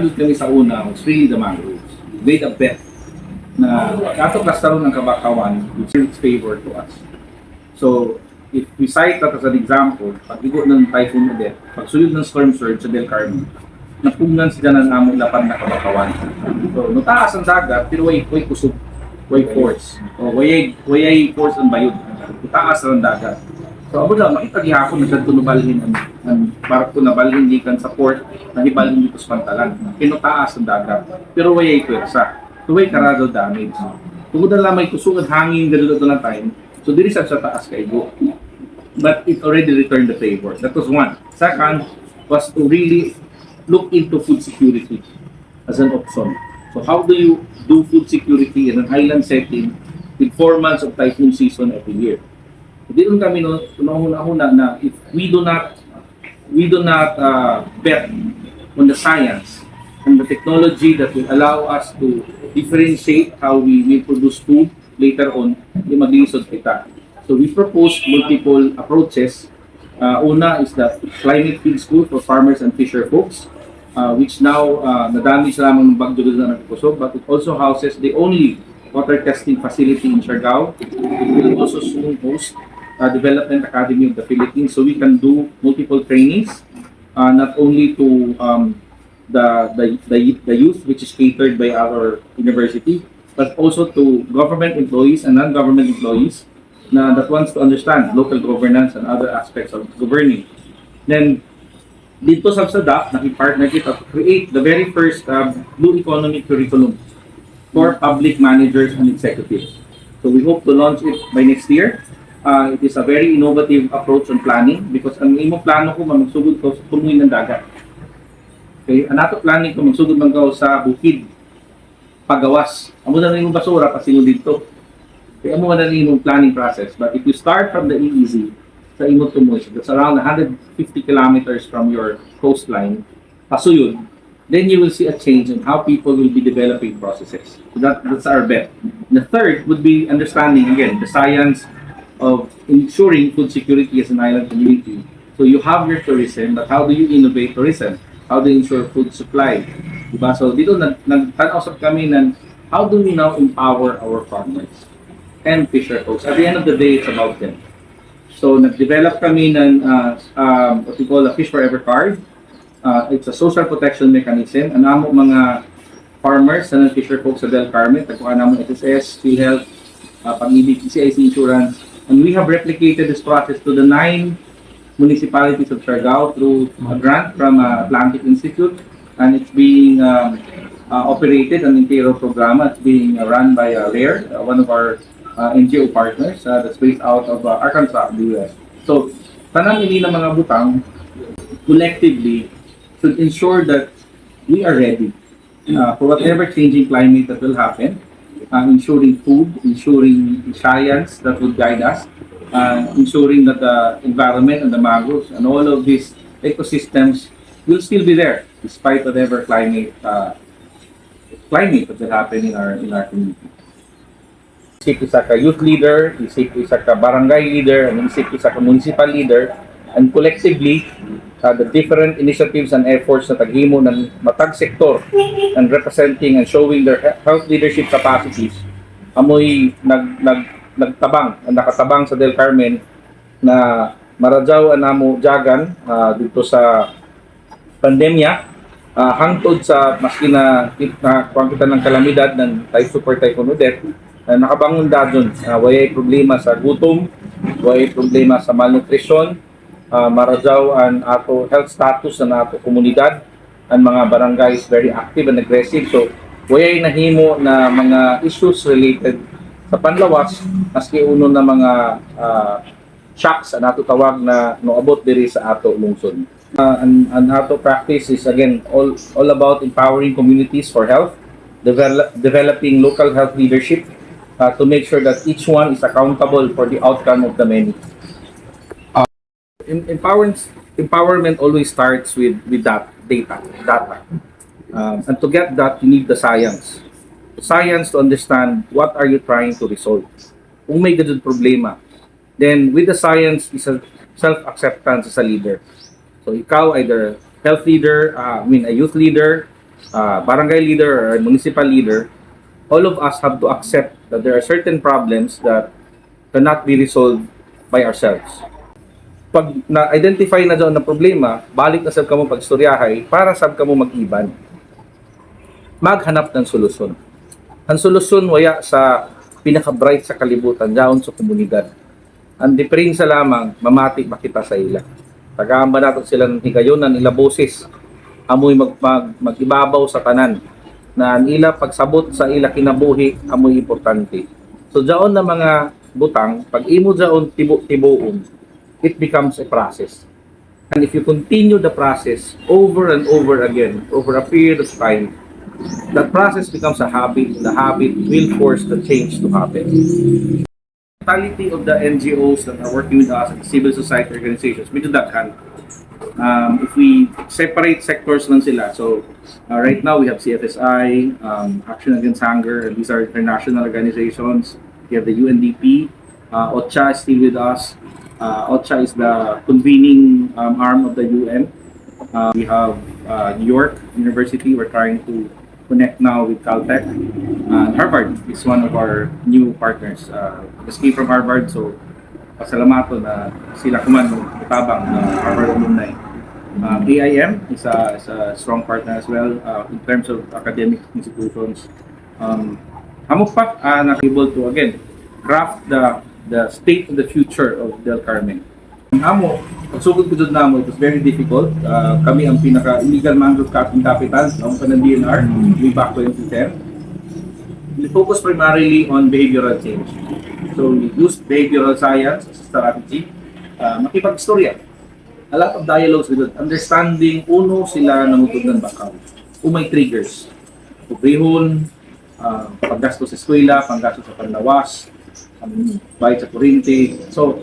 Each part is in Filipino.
nagpabilit kami sa una was really the mangroves. Made a bet na kato klastaron ng kabakawan which is favor to us. So, if we cite that as an example, pag-igo ng typhoon Odette, pagsulod ng storm surge sa Del Carmen, napugnan sila ng among lapan na kabakawan. So, nutaas ang dagat, pero way, way kusog, way force. O, way, way force ang bayod. Nutaas ang dagat. So, amo na, makita gihapon na ganito nabalhin ang, ang barko na balhin gikan sa port, na ibalhin dito sa pantalan. Pinutaas ang dagat. Pero way ay pwersa. So, way karado damage. Tungod na lang may kusog at hangin ganito na time, so diri sa taas kay go. But it already returned the favor. That was one. Second was to really look into food security as an option. So how do you do food security in an island setting with four months of typhoon season every year? Hindi rin kami no, una na if we do not we do not uh, bet on the science and the technology that will allow us to differentiate how we will produce food later on, di maglisod kita. So we propose multiple approaches. Uh, una is the climate feed school for farmers and fisher folks, uh, which now uh, nadamage lamang ng bagyo na nagpusog, but it also houses the only water testing facility in Siargao. It will also soon host uh, Development Academy of the Philippines, so we can do multiple trainings, uh, not only to um, the, the, the, youth, which is catered by our university, but also to government employees and non-government employees na that wants to understand local governance and other aspects of governing. Then, dito sa SADAP, nakipartner kita to create the very first uh, Blue Economy curriculum for public managers and executives. So we hope to launch it by next year. Uh, it is a very innovative approach on planning because ang imo plano ko magsugod ko sa tumuin ng dagat. Okay, ang ato planning ko magsugod man ko sa bukid pagawas. Amo na rin basura pasingo dito. Kaya amo na rin planning process. But if you start from the EEZ sa imo tumoy, that's around 150 kilometers from your coastline, pasuyod, then you will see a change in how people will be developing processes. So that, that's our bet. The third would be understanding, again, the science of ensuring food security as an island community. So you have your tourism, but how do you innovate tourism? How do you ensure food supply? Diba? So dito nag nagtanaw kami ng how do we now empower our farmers and fisher folks? At the end of the day, it's about them. So nag-develop kami ng uh, um, what we call a Fish Forever card. Uh, it's a social protection mechanism. Ang amo mga farmers sa fisher folks sa Del Carmen, tagpuan namin SSS, PhilHealth, uh, Pag-ibig, CIC Insurance, and we have replicated this process to the nine municipalities of Siargao through a grant from uh, Atlantic Institute, and it's being um, uh, operated an Intero program. It's being uh, run by uh, RARE, uh, one of our uh, NGO partners uh, that's based out of uh, Arkansas, the US. So, tanang ini ng mga butang collectively should ensure that we are ready uh, for whatever changing climate that will happen, ensuring food, ensuring science that would guide us, uh, ensuring that the environment and the mangroves and all of these ecosystems will still be there despite whatever climate uh, climate that will happen in our in our community. Isip isa ka youth leader, isip isa ka barangay leader, and isip isa ka municipal leader, and collectively, uh, the different initiatives and efforts na taghimo ng matag sektor and representing and showing their he- health leadership capacities, amoy nag, nag, nagtabang, nakatabang sa Del Carmen na maradyaw anamo jagan ah, dito sa pandemya. Ah, hangtod sa maski na na kita ng kalamidad ng type super typhoon Odette na nakabangon dadon uh, problema sa gutom way problema sa malnutrition uh, maradyaw ang ato health status sa ato komunidad. Ang mga barangays very active and aggressive. So way nahimo na mga issues related sa panlawas maski uno na mga ah, shocks ang ato tawag na noabot diri sa ato lungsod. Uh, and, and how to practice is again all all about empowering communities for health, develop, developing local health leadership uh, to make sure that each one is accountable for the outcome of the many. Em- empowerment empowerment always starts with with that data data, um, and to get that you need the science. Science to understand what are you trying to resolve. Kung may ganun problema, then with the science is a self-acceptance as a leader. So ikaw either health leader, uh, I mean a youth leader, uh, barangay leader or municipal leader, all of us have to accept that there are certain problems that cannot be resolved by ourselves. Pag na-identify na doon na problema, balik na sab ka mo pagstoryahay para sab ka mo mag-iban. Maghanap ng solusyon. Ang solusyon waya sa pinaka-bright sa kalibutan daon sa komunidad. Ang diferensya lamang, mamati makita sa ila. Tagaan ba nato sila ng higayonan, ila boses, amoy mag, mag, magibabaw sa tanan na ang ila pagsabot sa ila kinabuhi amoy importante. So daon na mga butang, pag imo daon tibo-tibuon, it becomes a process. And if you continue the process over and over again, over a period of time, that process becomes a habit. The habit will force the change to happen. The Mentality of the NGOs that are working with us civil society organizations, medyo daghan. Um, if we separate sectors lang sila, so uh, right now we have CFSI, um, Action Against Hunger, and these are international organizations. We have the UNDP, uh, OCHA is still with us. Uh, OCHA is the convening um, arm of the UN. Uh, we have uh, New York University. We're trying to connect now with Caltech. Uh, Harvard is one of our new partners. Uh, came from Harvard, so pasalamato na sila kuman tabang na Harvard alumni. Um, AIM is a, is a strong partner as well uh, in terms of academic institutions. Um, hamok pa uh, na able to again craft the the state of the future of Del Carmen. Ang amo, pagsugod ko dun namo, it was very difficult. Uh, kami ang pinaka illegal mangrove cutting capital ng pa ng DNR way back 2010. We focus primarily on behavioral change. So we used behavioral science as a strategy. Uh, makipag-istorya. A lot of dialogues with it. Understanding, uno sila namutod ng bakaw. Umay triggers. Kubrihon, uh, paggasto sa eskwela, paggasto sa panlawas, bayad sa kuryente. So,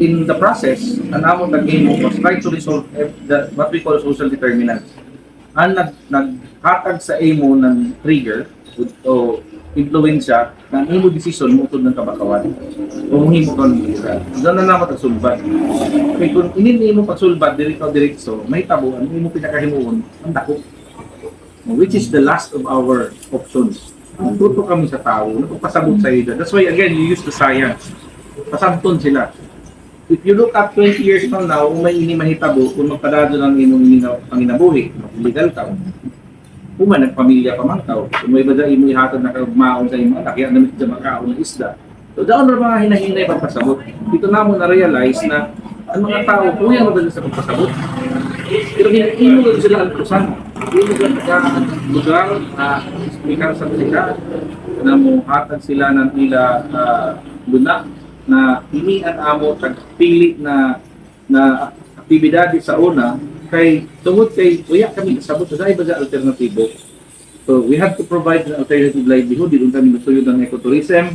in the process, ang among nag-game was try to resolve eh, the, what we call social determinants. Ang nag, naghatag sa amo ng trigger o influensya na ang imo decision mo ng kabakawan. Kung himo kon isa. Doon na naman sulbad. Kaya kung inini mo pagsulbad dirito diretso, may tabo ang imo pinakahimuon, ang dako. Which is the last of our options. Tuto kami sa tao, nagpapasabot sa ida. That's why again, you use the science. Pasabton sila. If you look at 20 years from now, kung may ini mahitabo, kung magpadado ng ininaw, panginabuhi, illegal ka, kung man nagpamilya pa man tao, kung may bada imo ihatod na kagmaon sa imo, kaya namit sa makaon ng isda. So daon ra mga hinahinay pagpasabot. Dito na mo na-realize na ang mga tao, kuya mo sa pagpasabot. Pero hindi mo sila ang kusan. Nagkaan ng lugar na speaker sa sila na mo hatag sila ng ila uh, luna na ini ang amo tagpili na na aktibidad sa una kay tungod kay uya kami sabot sa iba sa alternatibo. So we have to provide an alternative livelihood. Dito kami nusuyod ng ecotourism.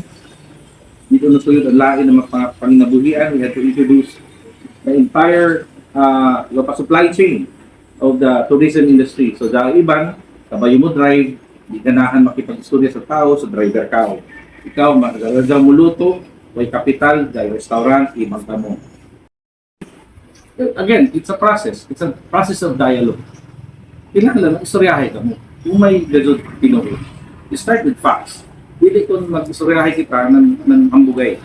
Dito nusuyod ang lain ng mga panginabuhian. We have to introduce the entire uh, supply chain of the tourism industry. So dahil iban, kabayo mo drive, di ganahan makipag-istorya sa tao, sa driver ka. Ikaw, magagawa mo luto, may kapital, dahil restaurant, imang mo. Again, it's a process. It's a process of dialogue. Kailangan lang, istoryahe ka mo. Kung may gadot Pinoy, you start with facts. Hindi kung mag-istoryahe kita ng, ng hambugay.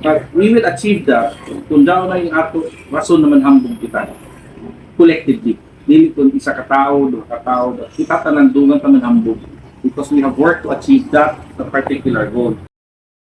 But we will achieve that kung daw na yung ato, rason naman hambog kita. Collectively. Dili kung isa ka tao, dua ka tao, kita tanang dungan taman hambog. Because we have worked to achieve that, particular goal.